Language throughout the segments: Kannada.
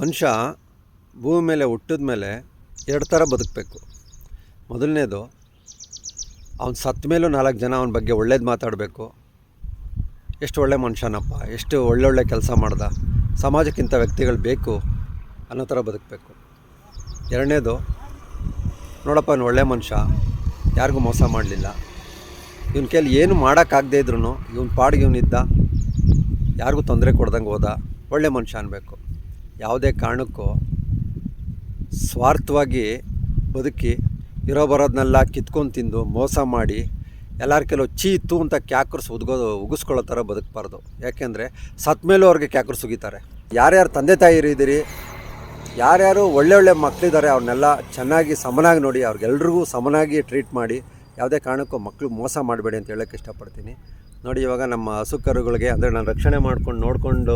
ಮನುಷ್ಯ ಭೂಮಿ ಮೇಲೆ ಹುಟ್ಟಿದ ಮೇಲೆ ಎರಡು ಥರ ಬದುಕಬೇಕು. ಮೊದಲನೇದು, ಅವನು ಸತ್ತ ಮೇಲೂ ನಾಲ್ಕು ಜನ ಅವನ ಬಗ್ಗೆ ಒಳ್ಳೇದು ಮಾತಾಡಬೇಕು. ಎಷ್ಟು ಒಳ್ಳೆ ಮನುಷ್ಯನಪ್ಪ, ಎಷ್ಟು ಒಳ್ಳೊಳ್ಳೆ ಕೆಲಸ ಮಾಡ್ದ, ಸಮಾಜಕ್ಕಿಂತ ವ್ಯಕ್ತಿಗಳು ಬೇಕು ಅನ್ನೋ ಥರ ಬದುಕಬೇಕು. ಎರಡನೇದು, ನೋಡಪ್ಪ ಅವ್ನು ಒಳ್ಳೆ ಮನುಷ್ಯ, ಯಾರಿಗೂ ಮೋಸ ಮಾಡಲಿಲ್ಲ. ಇವನ ಕೈಲಿ ಏನು ಮಾಡೋಕ್ಕಾಗದೇ ಇದ್ರೂ ಇವನ ಪಾಡಿಗೆ ಇವನಿದ್ದ ಯಾರಿಗೂ ತೊಂದರೆ ಕೊಡ್ದಂಗೆ ಹೋದ, ಒಳ್ಳೆ ಮನುಷ್ಯ ಅನ್ಬೇಕು. ಯಾವುದೇ ಕಾರಣಕ್ಕೂ ಸ್ವಾರ್ಥವಾಗಿ ಬದುಕಿ ಇರೋ ಬರೋದನ್ನೆಲ್ಲ ಕಿತ್ಕೊಂಡು ತಿಂದು ಮೋಸ ಮಾಡಿ ಎಲ್ಲರ ಕೆಲವು ಚೀತು ಅಂತ ಕ್ಯಾಕರ್ಸ್ ಉದ್ಗೋ, ಉಗಿಸ್ಕೊಳ್ಳೋ ಥರ ಬದುಕಬಾರ್ದು. ಯಾಕೆಂದರೆ ಸತ್ಮೇಲೂ ಅವ್ರಿಗೆ ಕ್ಯಾಕರ್ಸ್ ಉಗಿತಾರೆ. ಯಾರ್ಯಾರು ತಂದೆ ತಾಯಿ ಇದ್ದೀರಿ ಯಾರ್ಯಾರು ಒಳ್ಳೆ ಒಳ್ಳೆ ಮಕ್ಕಳಿದ್ದಾರೆ ಅವ್ರನ್ನೆಲ್ಲ ಚೆನ್ನಾಗಿ ಸಮನಾಗಿ ನೋಡಿ ಅವ್ರಿಗೆಲ್ರಿಗೂ ಸಮನಾಗಿ ಟ್ರೀಟ್ ಮಾಡಿ, ಯಾವುದೇ ಕಾರಣಕ್ಕೂ ಮಕ್ಕಳು ಮೋಸ ಮಾಡಬೇಡಿ ಅಂತ ಹೇಳೋಕ್ಕೆ ಇಷ್ಟಪಡ್ತೀನಿ. ನೋಡಿ, ಇವಾಗ ನಮ್ಮ ಹಸು ಕರುಗಳಿಗೆ, ಅಂದರೆ ನಾನು ರಕ್ಷಣೆ ಮಾಡ್ಕೊಂಡು ನೋಡಿಕೊಂಡು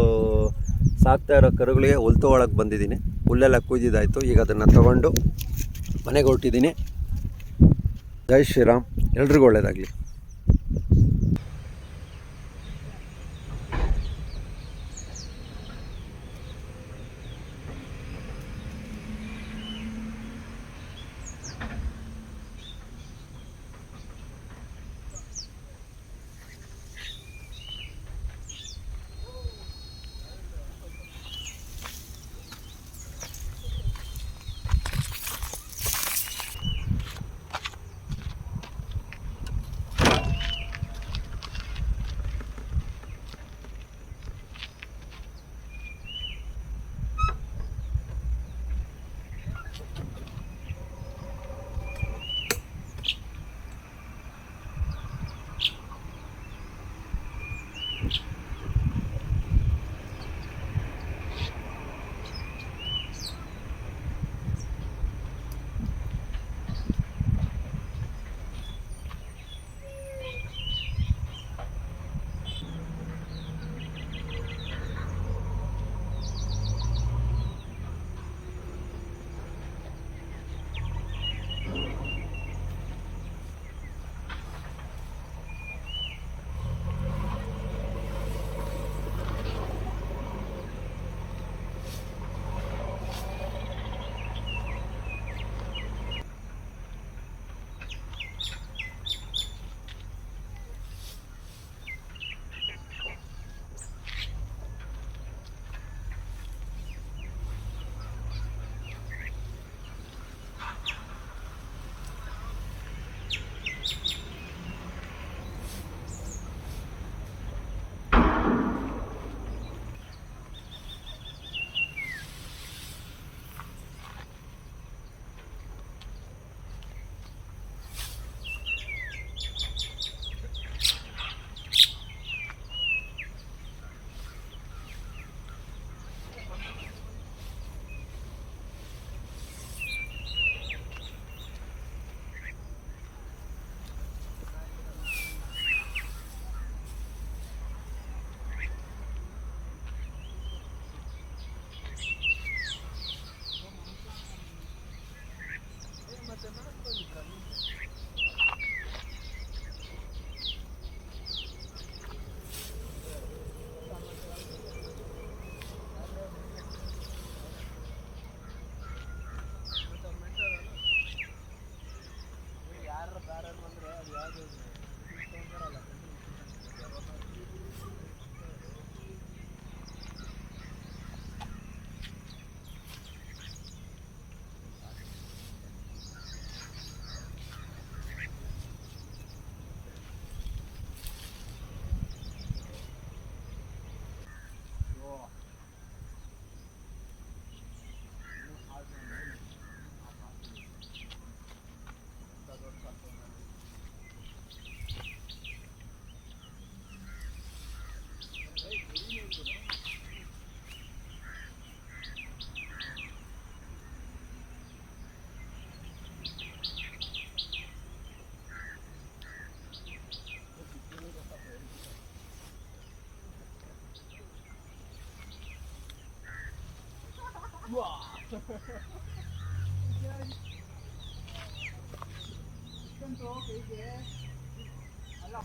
ಸಾಕ್ತಾ ಇರೋ ಕರುಗಳಿಗೆ ಹುಲ್ ತೊಗೊಳಕ್ಕೆ ಬಂದಿದ್ದೀನಿ. ಹುಲ್ಲೆಲ್ಲ ಕುಯ್ದಿದ್ದಾಯಿತು ಈಗ ಅದನ್ನು ತಗೊಂಡು ಮನೆಗೆ ಹೊರಟಿದ್ದೀನಿ. ಜೈ ಶ್ರೀರಾಮ್. ಎಲ್ರಿಗೂ ಒಳ್ಳೆಯದಾಗಲಿ 哇！哈哈哈哈哈！跟着姐，来了。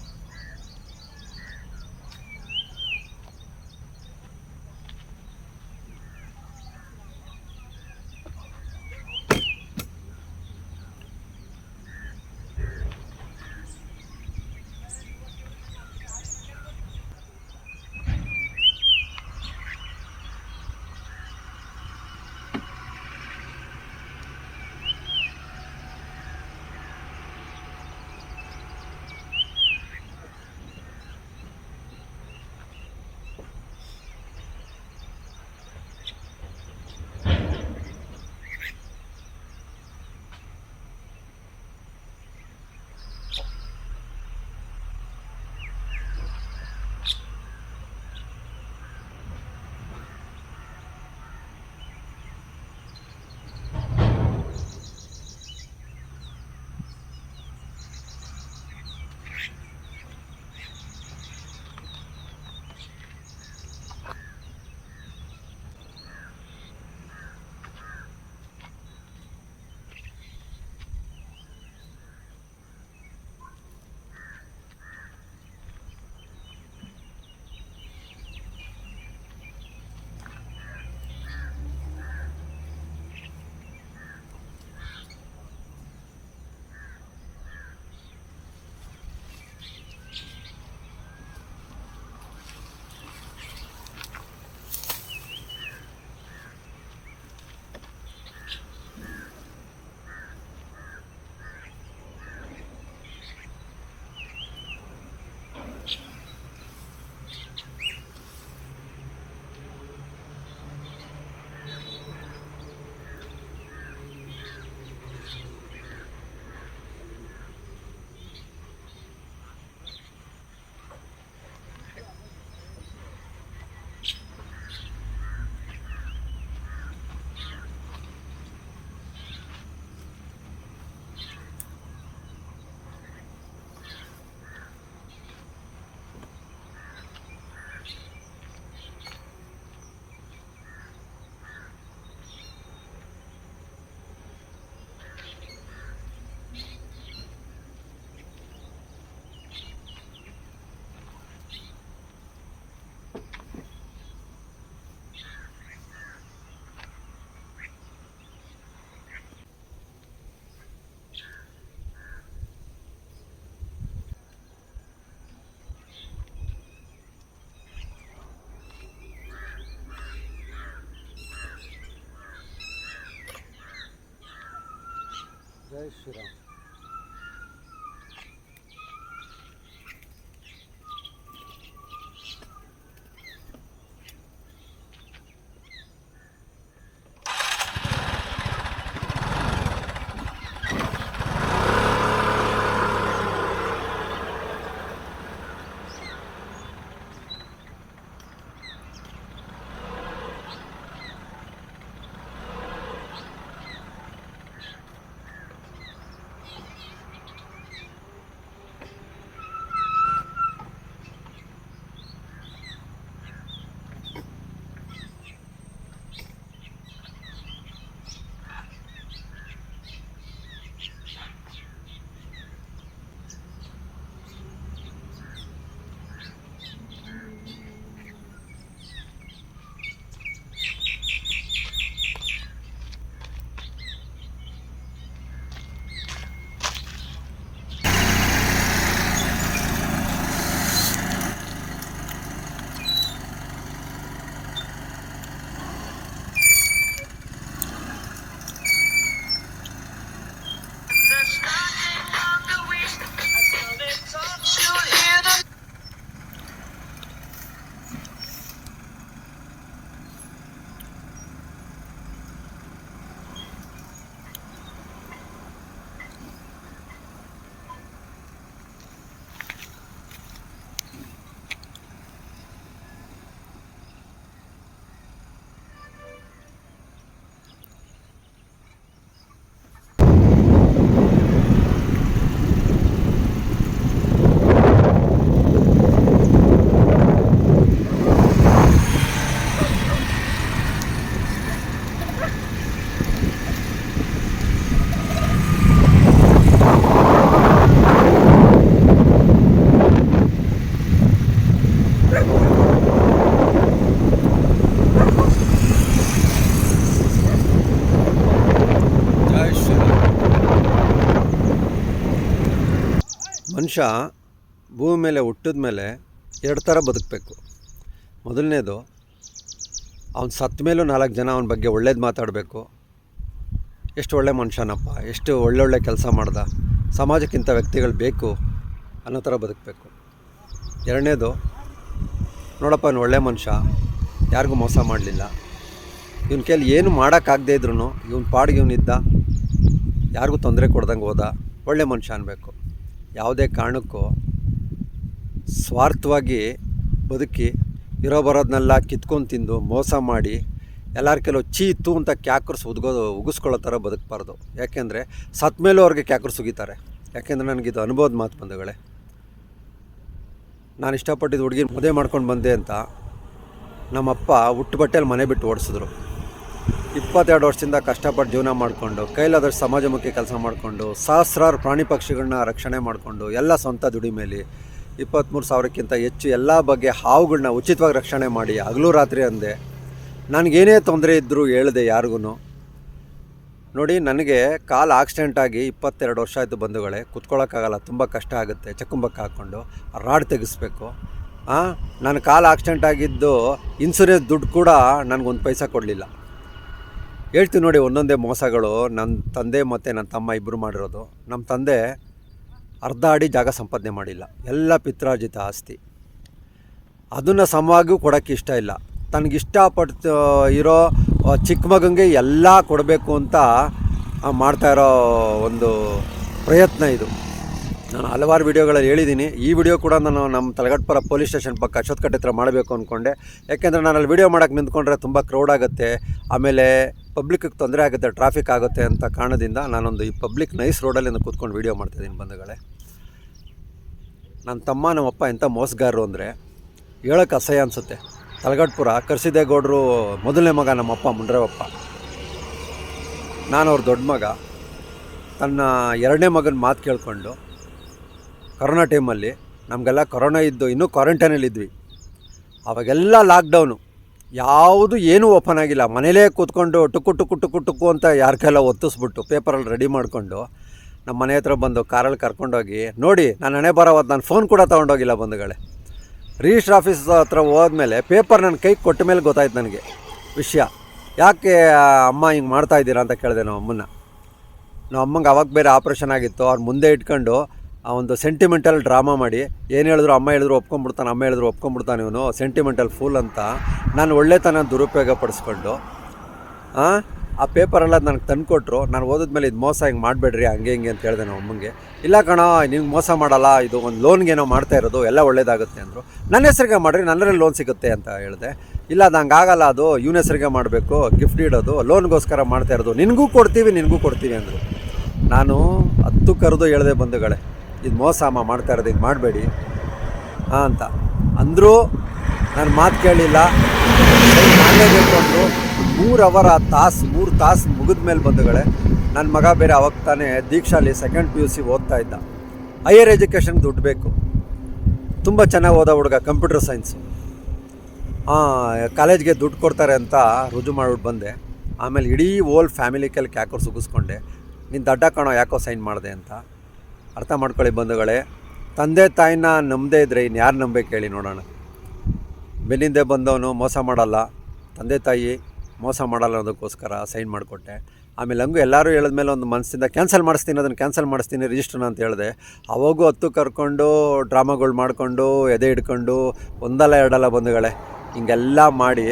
ಜೈ ಶ್ರೀರಾಮ್ ಮನುಷ್ಯ ಭೂಮಿ ಮೇಲೆ ಹುಟ್ಟಿದ ಮೇಲೆ ಎರಡು ಥರ ಬದುಕಬೇಕು. ಮೊದಲನೇದು, ಅವ್ನು ಸತ್ತ ಮೇಲೂ ನಾಲ್ಕು ಜನ ಅವನ ಬಗ್ಗೆ ಒಳ್ಳೇದು ಮಾತಾಡಬೇಕು. ಎಷ್ಟು ಒಳ್ಳೆ ಮನುಷ್ಯನಪ್ಪ, ಎಷ್ಟು ಒಳ್ಳೊಳ್ಳೆ ಕೆಲಸ ಮಾಡ್ದ, ಸಮಾಜಕ್ಕಿಂತ ವ್ಯಕ್ತಿಗಳು ಬೇಕು ಅನ್ನೋ ಥರ ಬದುಕಬೇಕು. ಎರಡನೇದು, ನೋಡಪ್ಪ ಅವ್ನು ಒಳ್ಳೆ ಮನುಷ್ಯ, ಯಾರಿಗೂ ಮೋಸ ಮಾಡಲಿಲ್ಲ. ಇವನ ಕೈಲಿ ಏನು ಮಾಡೋಕ್ಕಾಗದೇ ಇದ್ರೂ ಇವನ ಪಾಡಿಗೆ ಇವನಿದ್ದ ಯಾರಿಗೂ ತೊಂದರೆ ಕೊಡ್ದಂಗೆ ಹೋದ, ಒಳ್ಳೆ ಮನುಷ್ಯ ಅನ್ಬೇಕು. ಯಾವುದೇ ಕಾರಣಕ್ಕೂ ಸ್ವಾರ್ಥವಾಗಿ ಬದುಕಿ ಇರೋ ಬರೋದನ್ನೆಲ್ಲ ಕಿತ್ಕೊಂಡು ತಿಂದು ಮೋಸ ಮಾಡಿ ಎಲ್ಲರ ಕೆಲವು ಚೀ ಅಂತ ಕ್ಯಾಕರ್ಸ್ ಉದ್ಗೋದು ಉಗಿಸ್ಕೊಳ್ಳೋ ಥರ ಬದುಕಬಾರ್ದು. ಯಾಕೆಂದರೆ ಸತ್ತ ಮೇಲೂ ಅವ್ರಿಗೆ ಕ್ಯಾಕರ್ಸ್ ಉಗಿತಾರೆ. ಯಾಕೆಂದರೆ ನನಗಿದು ಅನುಭವದ ಮಾತು ಬಂಧುಗಳೇ. ನಾನು ಇಷ್ಟಪಟ್ಟಿದ್ದು ಹುಡುಗಿ ಮದುವೆ ಮಾಡ್ಕೊಂಡು ಬಂದೆ ಅಂತ ನಮ್ಮಪ್ಪ ಹುಟ್ಟು ಬಟ್ಟೆಯಲ್ಲಿ ಮನೆ ಬಿಟ್ಟು ಓಡಿಸಿದ್ರು. ಇಪ್ಪತ್ತೆರಡು ವರ್ಷದಿಂದ ಕಷ್ಟಪಟ್ಟು ಜೀವನ ಮಾಡಿಕೊಂಡು, ಕೈಲಾದಷ್ಟು ಸಮಾಜಮುಖಿ ಕೆಲಸ ಮಾಡಿಕೊಂಡು, ಸಹಸ್ರಾರು ಪ್ರಾಣಿ ಪಕ್ಷಿಗಳನ್ನ ರಕ್ಷಣೆ ಮಾಡಿಕೊಂಡು, ಎಲ್ಲ ಸ್ವಂತ ದುಡಿಮೇಲಿ ಇಪ್ಪತ್ತ್ಮೂರು ಸಾವಿರಕ್ಕಿಂತ ಹೆಚ್ಚು ಎಲ್ಲ ಬಗ್ಗೆ ಹಾವುಗಳನ್ನ ಉಚಿತವಾಗಿ ರಕ್ಷಣೆ ಮಾಡಿ ಹಗಲು ರಾತ್ರಿ ಅಂದೆ. ನನಗೇನೇ ತೊಂದರೆ ಇದ್ದರೂ ಹೇಳಿದೆ ಯಾರಿಗೂ ನೋಡಿ, ನನಗೆ ಕಾಲು ಆಕ್ಸಿಡೆಂಟ್ ಆಗಿ ಇಪ್ಪತ್ತೆರಡು ವರ್ಷ ಆಯಿತು ಬಂಧುಗಳೇ. ಕುತ್ಕೊಳ್ಳೋಕ್ಕಾಗಲ್ಲ ತುಂಬ ಕಷ್ಟ ಆಗುತ್ತೆ. ಚಕ್ಕುಂಬಕ್ಕೆ ಹಾಕ್ಕೊಂಡು ರಾಡ್ ತೆಗಿಸ್ಬೇಕು. ನಾನು ಕಾಲು ಆಕ್ಸಿಡೆಂಟ್ ಆಗಿದ್ದು ಇನ್ಸೂರೆನ್ಸ್ ದುಡ್ಡು ಕೂಡ ನನಗೊಂದು ಪೈಸಾ ಕೊಡಲಿಲ್ಲ. ಹೇಳ್ತೀವಿ ನೋಡಿ ಒಂದೊಂದೇ ಮೋಸಗಳು ನನ್ನ ತಂದೆ ಮತ್ತು ನನ್ನ ತಮ್ಮ ಇಬ್ಬರು ಮಾಡಿರೋದು. ನಮ್ಮ ತಂದೆ ಅರ್ಧ ಅಡಿ ಜಾಗ ಸಂಪಾದನೆ ಮಾಡಿಲ್ಲ. ಎಲ್ಲ ಪಿತ್ರಾರ್ಜಿತ ಆಸ್ತಿ. ಅದನ್ನು ಸಮವಾಗಿಯೂ ಕೊಡೋಕ್ಕೆ ಇಷ್ಟ ಇಲ್ಲ. ತನಗಿಷ್ಟಪಟ್ಟು ಇರೋ ಚಿಕ್ಕ ಮಗನಿಗೆ ಎಲ್ಲ ಕೊಡಬೇಕು ಅಂತ ಮಾಡ್ತಾ ಇರೋ ಒಂದು ಪ್ರಯತ್ನ ಇದು. ನಾನು ಹಲವಾರು ವಿಡಿಯೋಗಳಲ್ಲಿ ಹೇಳಿದ್ದೀನಿ. ಈ ವಿಡಿಯೋ ಕೂಡ ನಾನು ನಮ್ಮ ತಲಗಟ್ಪುರ ಪೊಲೀಸ್ ಸ್ಟೇಷನ್ ಪಕ್ಕ ಅಶ್ವತ್ಕಟ್ಟೆ ಹತ್ರ ಮಾಡಬೇಕು ಅಂದ್ಕೊಂಡೆ ಯಾಕೆಂದರೆ ನಾನು ಅಲ್ಲಿ ವಿಡಿಯೋ ಮಾಡೋಕ್ಕೆ ನಿಂತ್ಕೊಂಡ್ರೆ ತುಂಬ ಕ್ರೌಡ್ ಆಗುತ್ತೆ. ಆಮೇಲೆ ಪಬ್ಲಿಕ್ಕಿಗೆ ತೊಂದರೆ ಆಗುತ್ತೆ ಟ್ರಾಫಿಕ್ ಆಗುತ್ತೆ ಅಂತ ಕಾರಣದಿಂದ ನಾನೊಂದು ಈ ಪಬ್ಲಿಕ್ ನೈಸ್ ರೋಡಲ್ಲಿ ಕೂತ್ಕೊಂಡು ವಿಡಿಯೋ ಮಾಡ್ತಾಯಿದ್ದೀನಿ ಬಂಧುಗಳೇ. ನನ್ನ ತಮ್ಮ ನಮ್ಮಪ್ಪ ಎಂಥ ಮೋಸಗಾರರು ಅಂದರೆ ಹೇಳೋಕ್ಕೆ ಅಸಹ್ಯ ಅನಿಸುತ್ತೆ. ತಲಗಟ್ಪುರ ಕರ್ಸಿದೇಗೌಡರು ಮೊದಲನೇ ಮಗ ನಮ್ಮಪ್ಪ ಮುಂಡ್ರೇವಪ್ಪ. ನಾನು ಅವ್ರ ದೊಡ್ಡ ಮಗ. ತನ್ನ ಎರಡನೇ ಮಗನ ಮಾತು ಕೇಳಿಕೊಂಡು ಕೊರೋನಾ ಟೈಮಲ್ಲಿ ನಮಗೆಲ್ಲ ಕೊರೋನಾ ಇದ್ದು ಇನ್ನೂ ಕ್ವಾರಂಟೈನಲ್ಲಿದ್ವಿ ಅವಾಗೆಲ್ಲ ಲಾಕ್ಡೌನು. ಯಾವುದು ಏನೂ ಓಪನ್ ಆಗಿಲ್ಲ. ಮನೇಲೇ ಕೂತ್ಕೊಂಡು ಟುಕ್ಕು ಟುಕ್ಕು ಟುಕ್ಕು ಟುಕ್ಕು ಅಂತ ಯಾರ ಒತ್ತಿಸ್ಬಿಟ್ಟು ಪೇಪರಲ್ಲಿ ರೆಡಿ ಮಾಡಿಕೊಂಡು ನಮ್ಮ ಮನೆ ಹತ್ರ ಬಂದು ಕಾರಲ್ಲಿ ಕರ್ಕೊಂಡೋಗಿ, ನೋಡಿ ನಾನು ಹಣೆ ಬರೋವತ್ತು ನಾನು ಫೋನ್ ಕೂಡ ತೊಗೊಂಡೋಗಿಲ್ಲ ಬಂಧುಗಳೇ. ರಿಜಿಸ್ಟ್ರ್ ಆಫೀಸ್ ಹತ್ರ ಹೋದ್ಮೇಲೆ ಪೇಪರ್ ನನ್ನ ಕೈಗೆ ಕೊಟ್ಟ ಮೇಲೆ ಗೊತ್ತಾಯ್ತು ನನಗೆ. ವಿಷಯ. ಯಾಕೆ ಅಮ್ಮ ಹಿಂಗೆ ಮಾಡ್ತಾ ಇದ್ದೀರಾ? ಅಂತ ಕೇಳಿದೆ ನಮ್ಮ ಅಮ್ಮನ್ನ. ನಮ್ಮ ಅಮ್ಮಂಗೆ ಅವಾಗ ಬೇರೆ ಆಪ್ರೇಷನ್ ಆಗಿತ್ತು. ಅವ್ರು ಮುಂದೆ ಇಟ್ಕೊಂಡು ಆ ಒಂದು ಸೆಂಟಿಮೆಂಟಲ್ ಡ್ರಾಮಾ ಮಾಡಿ ಏನು ಹೇಳಿದ್ರು ಅಮ್ಮ ಹೇಳಿದ್ರು ಒಪ್ಕೊಂಡ್ಬಿಡ್ತಾನೆ ಅಮ್ಮ ಹೇಳಿದ್ರು ಒಪ್ಕೊಂಡ್ಬಿಡ್ತಾನೆ ಇವನು ಸೆಂಟಿಮೆಂಟಲ್ ಫೂಲ್ ಅಂತ ನಾನು ಒಳ್ಳೆತನ ದುರುಪಯೋಗ ಪಡಿಸ್ಕೊಂಡು ಆ, ಪೇಪರೆಲ್ಲ ನನಗೆ ತಂದುಕೊಟ್ರು. ನಾನು ಓದಿದ್ಮೇಲೆ ಇದು ಮೋಸ ಹಿಂಗೆ ಮಾಡಬೇಡ್ರಿ ಹಂಗೆ ಹಿಂಗೆ ಅಂತ ಹೇಳಿದೆ ನಮ್ಮ ಅಮ್ಮಂಗೆ. ಇಲ್ಲ ಕಣ ನಿಮ್ಗೆ ಮೋಸ ಮಾಡಲ್ಲ ಇದು ಒಂದು ಲೋನ್ಗೆ ಏನೋ ಮಾಡ್ತಾ ಇರೋದು ಎಲ್ಲ ಒಳ್ಳೇದಾಗುತ್ತೆ ಅಂದರು. ನನ್ನ ಹೆಸರಿಗೆ ಮಾಡಿರಿ ನನ್ನರಲ್ಲಿ ಲೋನ್ ಸಿಗುತ್ತೆ ಅಂತ ಹೇಳಿದೆ. ಇಲ್ಲ ಅದು ಹಂಗಾಗಲ್ಲ ಅದು ಇವನ ಹೆಸರಿಗೆ ಮಾಡಬೇಕು ಗಿಫ್ಟ್ ಇಡೋದು ಲೋನ್ಗೋಸ್ಕರ ಮಾಡ್ತಾ ಇರೋದು. ನಿನಗೂ ಕೊಡ್ತೀವಿ ನಿನಗೂ ಕೊಡ್ತೀವಿ ಅಂದರು. ನಾನು ಹತ್ತು ಕರೆದು ಹೇಳಿದೆ ಬಂಧುಗಳೇ ಇದು ಮೋಸ ಅಮ್ಮ ಮಾಡ್ತಾ ಇರೋದು, ಇದು ಮಾಡಬೇಡಿ. ಹಾಂ ಅಂತ. ಅಂದರೂ ನಾನು ಮಾತು ಕೇಳಿಲ್ಲ. ಮಾಡಲೇಬೇಕು ಅಂದರು ಮೂರು ಅವರ ತಾಸು, ಮೂರು ತಾಸು ಮುಗಿದ ಮೇಲೆ ಬಂದುಗಳೇ ನನ್ನ ಮಗ ಬೇರೆ ಅವಾಗ ತಾನೇ ದೀಕ್ಷಾಲಿ ಸೆಕೆಂಡ್ ಪಿ ಯು ಸಿ ಓದ್ತಾ ಇದ್ದ. ಹೈಯರ್ ಎಜುಕೇಷನ್ಗೆ ದುಡ್ಡು ಬೇಕು. ತುಂಬ ಚೆನ್ನಾಗಿ ಓದೋ ಹುಡುಗ ಕಂಪ್ಯೂಟರ್ ಸೈನ್ಸು ಕಾಲೇಜ್ಗೆ ದುಡ್ಡು ಕೊಡ್ತಾರೆ ಅಂತ ರುಜು ಮಾಡಿಬಿಟ್ಟು ಬಂದೆ. ಆಮೇಲೆ ಇಡೀ ಓಲ್ ಫ್ಯಾಮಿಲಿ ಕೈಲಿ ಕ್ಯಾಕರ್ ಸುಗಿಸ್ಕೊಂಡೆ. ನೀನು ದಡ್ಡ ಕಾಣೋ, ಯಾಕೋ ಸೈನ್ ಮಾಡಿದೆ ಅಂತ. ಅರ್ಥ ಮಾಡ್ಕೊಳ್ಳಿ ಬಂಧುಗಳೇ. ತಂದೆ ತಾಯಿನ ನಂಬದೇ ಇದ್ರೆ ಇನ್ನು ಯಾರು ನಂಬೇಕು ಹೇಳಿ ನೋಡೋಣ. ಬೆನ್ನಿಂದೆ ಬಂದವನು ಮೋಸ ಮಾಡಲ್ಲ. ತಂದೆ ತಾಯಿ ಮೋಸ ಮಾಡಲ್ಲ ಅನ್ನೋದಕ್ಕೋಸ್ಕರ ಸೈನ್ ಮಾಡಿಕೊಟ್ಟೆ. ಆಮೇಲೆ ಹಂಗೂ ಎಲ್ಲರೂ ಹೇಳಿದ್ಮೇಲೆ ಒಂದು ಮನಸ್ಸಿಂದ ಕ್ಯಾನ್ಸಲ್ ಮಾಡಿಸ್ತೀನಿ, ಅದನ್ನು ಕ್ಯಾನ್ಸಲ್ ಮಾಡಿಸ್ತೀನಿ ರಿಜಿಸ್ಟ್ರನ್ನ ಅಂತ ಹೇಳಿದೆ. ಅವಾಗೂ ಹತ್ತು ಕರ್ಕೊಂಡು, ಡ್ರಾಮಾಗಳು ಮಾಡಿಕೊಂಡು, ಎದೆ ಹಿಡ್ಕೊಂಡು, ಒಂದಲ್ಲ ಎರಡಲ್ಲ ಬಂಧುಗಳೇ, ಹಿಂಗೆಲ್ಲ ಮಾಡಿ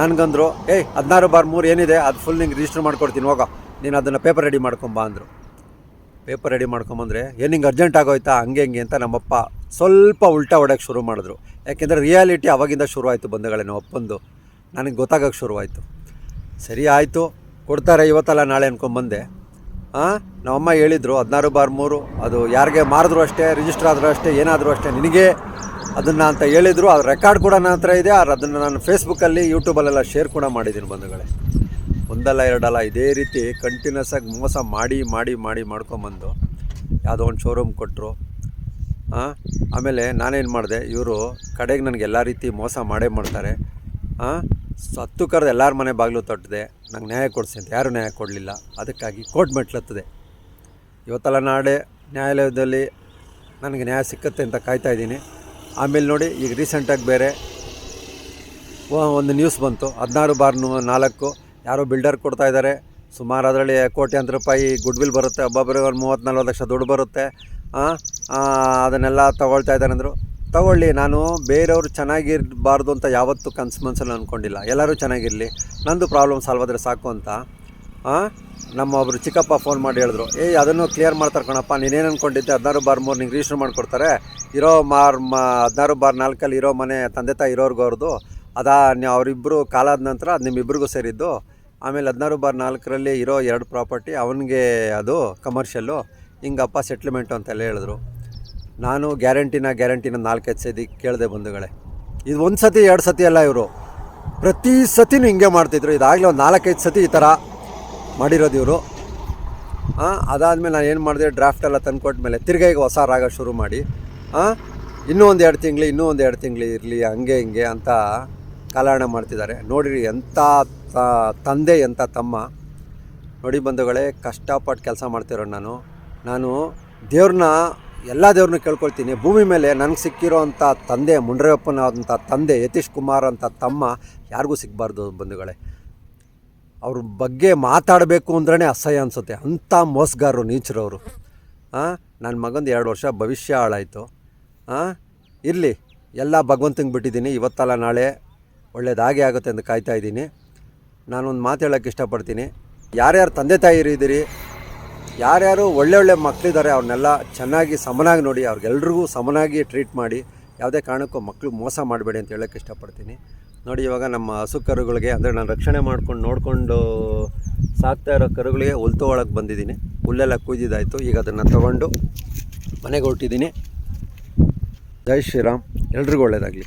ನನಗಂದ್ರು, ಏಯ್, ಹದಿನಾರು ಬಾರ್ ಮೂರು ಏನಿದೆ, ಅದು ಫುಲ್ ನಿಂಗೆ ರಿಜಿಸ್ಟರ್ ಮಾಡ್ಕೊಡ್ತೀನಿ, ಹೋಗ. ನೀನು ಅದನ್ನು ಪೇಪರ್ ರೆಡಿ ಮಾಡ್ಕೊಂಬಾ ಅಂದರು. ಪೇಪರ್ ರೆಡಿ ಮಾಡ್ಕೊಂಬಂದ್ರೆ, ಏನು ಹಿಂಗೆ ಅರ್ಜೆಂಟ್ ಆಗೋಯ್ತಾ? ಹಂಗೆ ಹಂಗೆ ಅಂತ ನಮ್ಮಪ್ಪ ಸ್ವಲ್ಪ ಉಲ್ಟಾ ಹೊಡೆಯೋಕ್ಕೆ ಶುರು ಮಾಡಿದ್ರು. ಯಾಕೆಂದರೆ ರಿಯಾಲಿಟಿ ಅವಾಗಿಂದ ಶುರು ಆಯಿತು ಬಂಧುಗಳೇ ನಮ್ಮ ಅಪ್ಪಂದು. ನನಗೆ ಗೊತ್ತಾಗೋಕ್ಕೆ ಶುರುವಾಯಿತು. ಸರಿ ಆಯಿತು. ಕೊಡ್ತಾರೆ ಇವತ್ತಲ್ಲ, ನಾಳೆ ಅನ್ಕೊಂಬಂದೆ. ಹಾಂ ನಮ್ಮಮ್ಮ ಹೇಳಿದರು, ಹದಿನಾರು ಬಾರ್ ಮೂರು, ಅದು ಯಾರಿಗೆ ಮಾರಿದ್ರು ಅಷ್ಟೇ ರಿಜಿಸ್ಟರ್ ಆದರೂ ಅಷ್ಟೇ, ಏನಾದರೂ ಅಷ್ಟೇ, ನಿನಗೆ ಅದನ್ನು ಅಂತ ಹೇಳಿದರು. ಅದು ರೆಕಾರ್ಡ್ ಕೂಡ ನನ್ನ ಹತ್ರ ಇದೆ ಅದು ಅದನ್ನು ನಾನು ಫೇಸ್ಬುಕ್ಕಲ್ಲಿ ಯೂಟ್ಯೂಬಲ್ಲೆಲ್ಲ ಶೇರ್ ಕೂಡ ಮಾಡಿದ್ದೀನಿ ಬಂಧುಗಳೇ. ಒಂದಲ್ಲ ಎರಡಲ್ಲ ಇದೇ ರೀತಿ ಕಂಟಿನ್ಯೂಸ್ ಆಗಿ ಮೋಸ ಮಾಡಿ ಮಾಡಿ ಮಾಡಿ ಮಾಡ್ಕೊಂಬಂದು ಯಾವುದೋ ಒಂದು ಶೋರೂಮ್ ಕೊಟ್ಟರು ಆಮೇಲೆ ನಾನೇನು ಮಾಡಿದೆ, ಇವರು ಕಡೆಗೆ ನನಗೆ ಎಲ್ಲ ರೀತಿ ಮೋಸ ಮಾಡೇ ಮಾಡ್ತಾರೆ. ಹಾಂ ಸತ್ತು ಕರೆದು ಎಲ್ಲರ ಮನೆ ಬಾಗಿಲು ತೊಟ್ಟಿದೆ ನಂಗೆ ನ್ಯಾಯ ಕೊಡಿಸಿ ಅಂತ ಯಾರೂ ನ್ಯಾಯ ಕೊಡಲಿಲ್ಲ. ಅದಕ್ಕಾಗಿ ಕೋರ್ಟ್ ಮೆಟ್ಲತ್ತದೆ. ಇವತ್ತಲ್ಲ ನಾಳೆ ನ್ಯಾಯಾಲಯದಲ್ಲಿ ನನಗೆ ನ್ಯಾಯ ಸಿಕ್ಕತ್ತೆ ಅಂತ ಕಾಯ್ತಾ ಇದ್ದೀನಿ. ಆಮೇಲೆ ನೋಡಿ, ಈಗ ರೀಸೆಂಟಾಗಿ ಬೇರೆ ಒಂದು ನ್ಯೂಸ್ ಬಂತು. ಹದಿನಾರು ಬಾರ್ ನಾಲ್ಕು ಯಾರೋ ಬಿಲ್ಡರ್ ಕೊಡ್ತಾ ಇದ್ದಾರೆ. ಸುಮಾರು ಅದರಲ್ಲಿ ಕೋಟ್ಯಾಂತರ ರೂಪಾಯಿ ಗುಡ್ ವಿಲ್ ಬರುತ್ತೆ. ಒಬ್ಬೊಬ್ಬರಿಗೆ ಒಂದು ಮೂವತ್ತು ನಲ್ವತ್ತು ಲಕ್ಷ ದುಡ್ಡು ಬರುತ್ತೆ. ಅದನ್ನೆಲ್ಲ ತೊಗೊಳ್ತಾ ಇದ್ದಾರೆ ಅಂದರು. ತಗೊಳ್ಳಿ, ನಾನು ಬೇರೆಯವರು ಚೆನ್ನಾಗಿರಬಾರ್ದು ಅಂತ ಯಾವತ್ತೂ ಕನ್ಸು ಮನಸ್ಸಲ್ಲಿ ಅಂದ್ಕೊಂಡಿಲ್ಲ ಎಲ್ಲರೂ ಚೆನ್ನಾಗಿರಲಿ. ನಂದು ಪ್ರಾಬ್ಲಮ್ ಸಾಲ್ವ್ ಆದರೆ ಸಾಕು ಅಂತ. ನಮ್ಮ ಒಬ್ಬರು ಚಿಕ್ಕಪ್ಪ ಫೋನ್ ಮಾಡಿ ಹೇಳಿದ್ರು. ಏಯ್, ಅದನ್ನು ಕ್ಲಿಯರ್ ಮಾಡ್ತಾರೆ ಕಣಪ್ಪ. ನೀನೇನು ಅಂದ್ಕೊಂಡಿದ್ದೆ ಹದಿನಾರು ಬಾರ್ ಮೂರು ನಿಂಗೆ ರಿಜಿಸ್ಟರ್ ಮಾಡಿಕೊಡ್ತಾರೆ. ಇರೋ ಮಾರ್, ಮ, ಹದಿನಾರು ಬಾರ್ ನಾಲ್ಕಲ್ಲಿ ಇರೋ ಮನೆ ತಂದೆ ತಾಯಿ ಇರೋರ್ಗು ಅವ್ರದ್ದು ಅದಾ ಅವರಿಬ್ಬರು ಕಾಲಾದ ನಂತರ ಅದು ನಿಮ್ಮಿಬ್ರಿಗೂ ಸೇರಿದ್ದು. ಆಮೇಲೆ ಹದಿನಾರು ಬಾರ್ ನಾಲ್ಕರಲ್ಲಿ ಇರೋ ಎರಡು ಪ್ರಾಪರ್ಟಿ ಅವನಿಗೆ ಅದು ಕಮರ್ಷಿಯಲ್ಲು. ಹಿಂಗಪ್ಪ ಸೆಟ್ಲ್ಮೆಂಟು ಅಂತೆಲ್ಲ ಹೇಳಿದ್ರು. ನಾನು ಗ್ಯಾರಂಟಿನ ಗ್ಯಾರಂಟಿನ ನಾಲ್ಕೈದು ಸತಿ ಕೇಳಿದೆ ಬಂಧುಗಳೇ. ಇದು ಒಂದು ಸತಿ, ಎರಡು ಸತಿ ಅಲ್ಲ ಇವರು. ಪ್ರತಿ ಸತಿನೂ ಹಿಂಗೆ ಮಾಡ್ತಿದ್ರು. ಇದಾಗಲೇ ಒಂದು ನಾಲ್ಕೈದು ಸತಿ ಈ ಥರ ಮಾಡಿರೋದು ಇವರು. ಹಾಂ ಅದಾದಮೇಲೆ ನಾನು ಏನು ಮಾಡಿದೆ ಡ್ರಾಫ್ಟ್ ಎಲ್ಲ ತಂದ್ಕೊಟ್ಮೇಲೆ ತಿರ್ಗಾ ಈಗ ಹೊಸ ರಾಗ ಶುರು ಮಾಡಿ. ಹಾಂ ಇನ್ನೂ ಒಂದು ಎರಡು ತಿಂಗಳು, ಇನ್ನೂ ಒಂದು ಎರಡು ತಿಂಗಳು ಇರಲಿ, ಹಂಗೆ ಹಿಂಗೆ ಅಂತ ಕಾಲಹರಣ ಮಾಡ್ತಿದ್ದಾರೆ. ನೋಡಿರಿ ಎಂಥ ತಂದೆ ಎಂಥ ತಮ್ಮ. ನೋಡಿ ಬಂಧುಗಳೇ, ಕಷ್ಟಪಟ್ಟು ಕೆಲಸ ಮಾಡ್ತಿರೋ ನಾನು. ನಾನು ದೇವ್ರನ್ನ, ಎಲ್ಲ ದೇವ್ರನ್ನ ಕೇಳ್ಕೊಳ್ತೀನಿ. ಭೂಮಿ ಮೇಲೆ ನನಗೆ ಸಿಕ್ಕಿರೋ ಅಂಥ ತಂದೆ ಮುಂಡ್ರಪ್ಪನಾದಂಥ ತಂದೆ, ಯತೀಶ್ ಕುಮಾರ್ ಅಂತ ತಮ್ಮ ಯಾರಿಗೂ ಸಿಗಬಾರ್ದು ಬಂಧುಗಳೇ. ಅವ್ರ ಬಗ್ಗೆ ಮಾತಾಡಬೇಕು ಅಂದ್ರೇ ಅಸಹ್ಯ ಅನಿಸುತ್ತೆ. ಅಂಥ ಮೋಸಗಾರರು, ನೀಚರವರು. ಹಾಂ ನನ್ನ ಮಗಂದು ಎರಡು ವರ್ಷ ಭವಿಷ್ಯ ಹಾಳಾಯಿತು. ಹಾಂ ಇರಲಿ. ಎಲ್ಲ ಭಗವಂತಂಗೆ ಬಿಟ್ಟಿದ್ದೀನಿ. ಇವತ್ತಲ್ಲ ನಾಳೆ ಒಳ್ಳೇದಾಗೆ ಆಗುತ್ತೆ ಅಂತ ಕಾಯ್ತಾ ಇದ್ದೀನಿ. ನಾನೊಂದು ಮಾತು ಹೇಳೋಕ್ಕೆ ಇಷ್ಟಪಡ್ತೀನಿ. ಯಾರ್ಯಾರು ತಂದೆ ತಾಯಿ ಇದ್ದೀರಿ, ಯಾರ್ಯಾರು ಒಳ್ಳೆ ಒಳ್ಳೆ ಮಕ್ಕಳಿದ್ದಾರೆ ಅವ್ರನ್ನೆಲ್ಲ ಚೆನ್ನಾಗಿ ಸಮನಾಗಿ ನೋಡಿ, ಅವ್ರಿಗೆಲ್ರಿಗೂ ಸಮನಾಗಿ ಟ್ರೀಟ್ ಮಾಡಿ, ಯಾವುದೇ ಕಾರಣಕ್ಕೂ ಮಕ್ಕಳು ಮೋಸ ಮಾಡಬೇಡಿ ಅಂತ ಹೇಳೋಕ್ಕೆ ಇಷ್ಟಪಡ್ತೀನಿ. ನೋಡಿ, ಇವಾಗ ನಮ್ಮ ಹಸು ಕರುಗಳಿಗೆ, ಅಂದರೆ ನಾನು ರಕ್ಷಣೆ ಮಾಡ್ಕೊಂಡು ನೋಡಿಕೊಂಡು ಸಾಕ್ತಾ ಇರೋ ಕರುಗಳಿಗೆ ಹುಲ್ ಬಂದಿದ್ದೀನಿ. ಹುಲ್ಲೆಲ್ಲ ಕುಯ್ದಿದ್ದಾಯಿತು, ಈಗ ಅದನ್ನು ತಗೊಂಡು ಮನೆಗೆ ಹೊರಟಿದ್ದೀನಿ. ಜೈ ಶ್ರೀರಾಮ್, ಎಲ್ರಿಗೂ ಒಳ್ಳೆಯದಾಗಲಿ